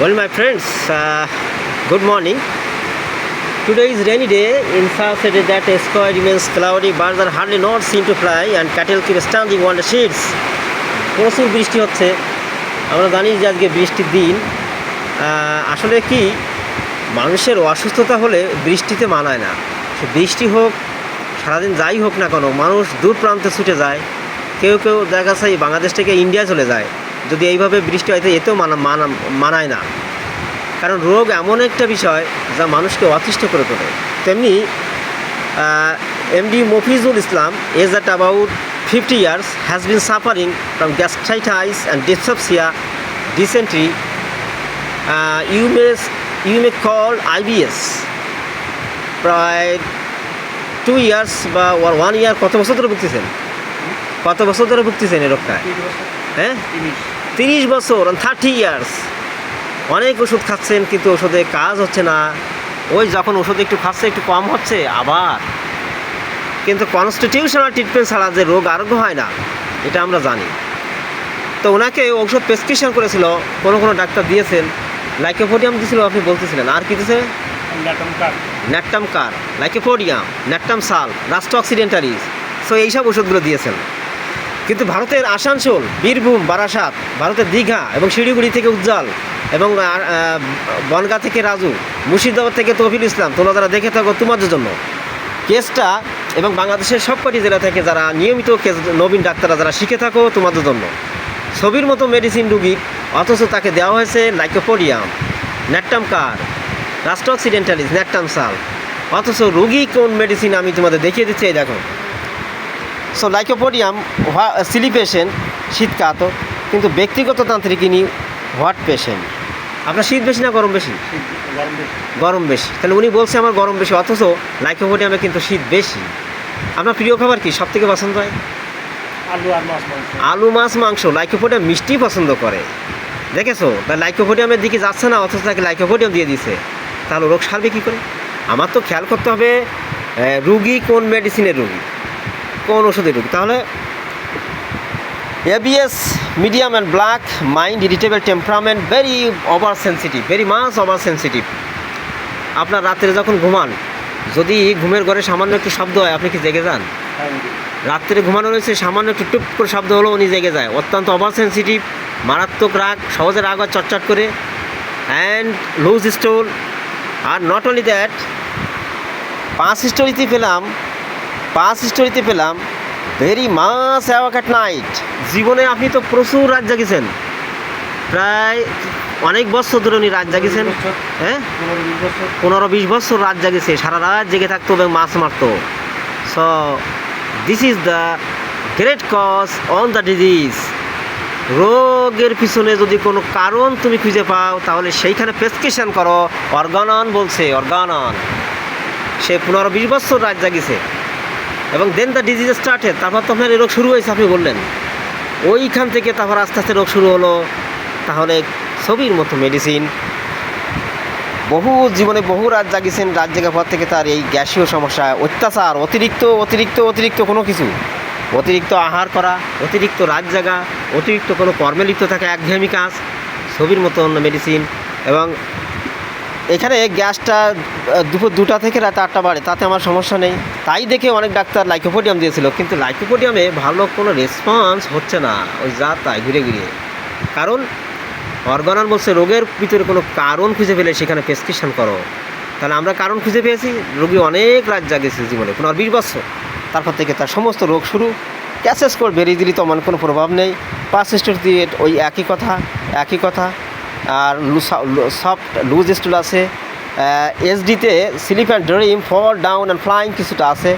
Well, my friends, uh, good morning. Today is rainy day in South City that the sky remains cloudy, birds are hardly not seen to fly, and cattle keep standing on the shades. প্রচুর বৃষ্টি হচ্ছে আমরা জানি যে আজকে বৃষ্টির দিন আসলে কি মানুষের অসুস্থতা হলে বৃষ্টিতে মানায় না সে বৃষ্টি হোক সারাদিন যাই হোক না কেন মানুষ দূর প্রান্তে ছুটে যায় কেউ কেউ দেখা এই বাংলাদেশ থেকে ইন্ডিয়া চলে যায় যদি এইভাবে বৃষ্টি হয় তো এতেও মানা মানা মানায় না। কারণ রোগ এমন একটা বিষয় যা মানুষকে অতিষ্ঠ করে তোলে। তেমনি MD Mofizul Islam age at about 50 years has been suffering from gastritis and dyspepsia dysentery uh, you may you may call IBS প্রায় টু ইয়ার্স বা ওয়ান ইয়ার কত বছর ধরে ভুগতেছেন? কত বছর ধরে ভুগতেছেন এই রোগটায়? হ্যাঁ? তিরিশ বছর থার্টি ইয়ার্স অনেক ওষুধ খাচ্ছেন কিন্তু ওষুধে কাজ হচ্ছে না। ওই যখন ওষুধ একটু খাচ্ছে একটু কম হচ্ছে আবার। কিন্তু কনস্টিটিউশনাল ট্রিটমেন্ট ছাড়া যে রোগ আরোগ্য হয় না এটা আমরা জানি। তো ওনাকে ঔষধ প্রেসক্রিপশন করেছিল কোনো কোনো ডাক্তার দিয়েছেন। লাইকোপোডিয়াম দিয়েছিল আপনি বলতেছিলেন। আর কি দিয়েছে? ন্যাট্টাম কার লাইকোপোডিয়াম ন্যাট্টাম সাল রাস্টো অক্সিডেন্টালিস সো এইসব ওষুধগুলো দিয়েছেন। কিন্তু ভারতের আসানসোল, বীরভূম, বারাসাত, ভারতের দীঘা এবং শিলিগুড়ি থেকে উজ্জ্বল এবং বনগা থেকে রাজু, মুর্শিদাবাদ থেকে তহফিল ইসলাম। তোমরা যারা দেখে থাকো তোমাদের জন্য। কেসটা এবং বাংলাদেশের সবকটি জেলা থেকে যারা নিয়মিত কেস, নবীন ডাক্তাররা যারা শিখে থাকো তোমাদের জন্য। ছবির মতো মেডিসিন রুগী, অথচ তাকে দেওয়া হয়েছে লাইকোপোডিয়াম ন্যাট্টাম কার রাস্টো অক্সিডেন্টালিস ন্যাট্টাম সাল অথচ রুগী কোন মেডিসিন আমি তোমাদের দেখিয়ে দিচ্ছি, এই দেখো। সো লাইকোপোডিয়াম সিলি পেশেন্ট শীত কাত কিন্তু ব্যক্তিগত তান্ত্রিক ইনি হোয়াট পেশেন্ট আপনার শীত বেশি না গরম বেশি? গরম বেশি। তাহলে উনি বলছে আমার গরম বেশি অথচ লাইকোপোডিয়ামে কিন্তু শীত বেশি। আপনার প্রিয় খাবার কি? সব থেকে পছন্দ হয়? আলু আর মাছ মাংস। আলু মাছ মাংস। লাইকোপোডিয়াম মিষ্টি পছন্দ করে। দেখেছ? তা লাইকোপোডিয়ামের দিকে যাচ্ছে না অথচ তাকে লাইকোপোডিয়াম দিয়ে দিছে। তাহলে রোগ সারবে কী করে? আমার তো খেয়াল করতে হবে রুগী কোন মেডিসিনের রুগী? কোন ওষুধের রুগী তাহলে ABS medium and black mind irritable temperament very over sensitive very mass over sensitive আপনার রাত্রে যখন ঘুমান, যদি ঘুমের ঘরে সামান্য একটু শব্দ হয়, আপনি কি জেগে যান? রাত্রে ঘুমানো রয়েছে সামান্য একটু টুপ করে শব্দ হলো উনি জেগে যায়। অত্যন্ত ওভার সেন্সিটিভ মারাত্মক রাগ, সহজে রাগ হয় চটচট করে। অ্যান্ড লুজ স্টোল আর নট অনলি দ্যাট পাঁচ স্টোরিতে পেলাম পাঁচ স্টোরিতে পেলাম very mass awake at night জীবনে আপনি তো প্রচুর রাত জাগিয়েছেন প্রায় অনেক বছর ধরে উনি রাত জাগিয়েছেন হ্যাঁ? পনেরো বিশ বছর। রাত জাগেছে সারা রাত জেগে থাকতো এবং মাছ মারতো। So this is the great cause on the disease রোগের পিছনে যদি কোনো কারণ তুমি খুঁজে পাও তাহলে সেইখানে প্রেসক্রিপশন করো। অর্গানন বলছে অর্গানন। সে পনেরো বিশ বছর রাত জাগিছে। এবং দেন দ্য ডিজিজ স্টার্টেড তারপর তো আপনার এই রোগ শুরু হয়েছে, আপনি বললেন। ওইখান থেকে তারপর আস্তে আস্তে রোগ শুরু হলো। তাহলে ছবির মতো মেডিসিন বহু জীবনে বহু রাত জাগিয়েছেন রাত জাগার পর থেকে তার এই গ্যাসীয় সমস্যা, অত্যাচার, অতিরিক্ত অতিরিক্ত অতিরিক্ত কোনো কিছু। অতিরিক্ত আহার করা, অতিরিক্ত রাত জাগা, অতিরিক্ত কোনো কর্মে লিপ্ত থাকা একঘেয়েমি কাজ, ছবির মতো অন্য মেডিসিন এবং এখানে গ্যাসটা দুপুর দুটা থেকে রাত আটটা বাড়ে, তাতে আমার সমস্যা নেই। তাই দেখে অনেক ডাক্তার লাইকোপোডিয়াম দিয়েছিল, কিন্তু লাইকোপোডিয়ামে ভালো কোনো রেসপন্স হচ্ছে না, ওই যা তাই ঘুরে ঘুরে। কারণ অর্গানন বলছে, রোগের ভিতরে কোনো কারণ খুঁজে পেলে সেখানে প্রেসক্রিপশন করো। তাহলে আমরা কারণ খুঁজে পেয়েছি, রোগী অনেক রাত জাগেছে জীবনে, পনেরো বিশ বছর। তারপর থেকে তার সমস্ত রোগ শুরু। ক্যাসেস কোড বেরিয়ে দিলি তো আমার কোনো প্রভাব নেই। পাঁচ স্টোর দিয়ে ওই একই কথা একই কথা। আর সফট লুজ স্টুল আছে। এসডিতে sleep and dream fall down and flying কিছুটা আছে।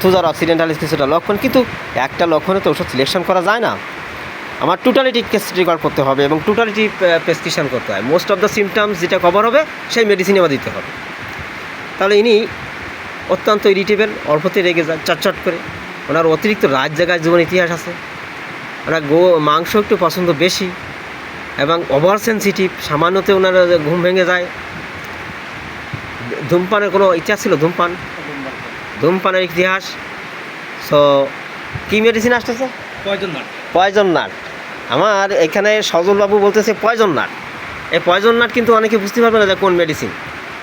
থুজার অক্সিডেন্টালিস কিছুটা লক্ষণ, কিন্তু একটা লক্ষণে তো ওষুধ সিলেকশন করা যায় না। আমার টোটালিটি কেস রেকর্ড করতে হবে এবং টোটালিটি প্রেসক্রিপশন করতে হয়। মোস্ট অফ দ্য সিমটমস যেটা কভার হবে, সেই মেডিসিন আবার দিতে হবে। তাহলে ইনি অত্যন্ত ইরিটেবল অল্পতে রেগে যান, চটচট করে। ওনার অতিরিক্ত রাত জায়গায় জীবন ইতিহাস আছে। ওনার গো মাংস একটু পছন্দ বেশি। এবং ওভার সেন্সিটিভ সামান্যতে ওনার ঘুম ভেঙে যায়। ধূমপানের কোনো ইতিহাস ছিল? ধূমপান? ধূমপানের ইতিহাস। সো কী মেডিসিন আসতেছে? পয়জন না পয়জন নাট আমার এখানে সজলবাবু বলতেছে পয়জন নাট এই পয়জন নাট কিন্তু অনেকে বুঝতে পারবে না যে কোন মেডিসিন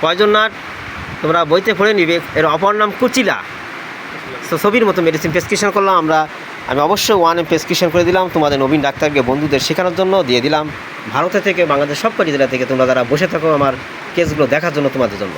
পয়জন নাট তোমরা বইতে পড়ে নিবে। এর অপর নাম কুচিলা। তো ছবির মতো মেডিসিন প্রেসক্রিপশন করলাম আমরা। আমি অবশ্যই ওয়ান এম প্রেসক্রিপশন করে দিলাম। তোমাদের নবীন ডাক্তারকে বন্ধুদের শেখানোর জন্য দিয়ে দিলাম। ভারতে থেকে বাংলাদেশ সবকটি জেলা থেকে তোমরা যারা বসে থাকো আমার কেসগুলো দেখার জন্য তোমাদের জন্য।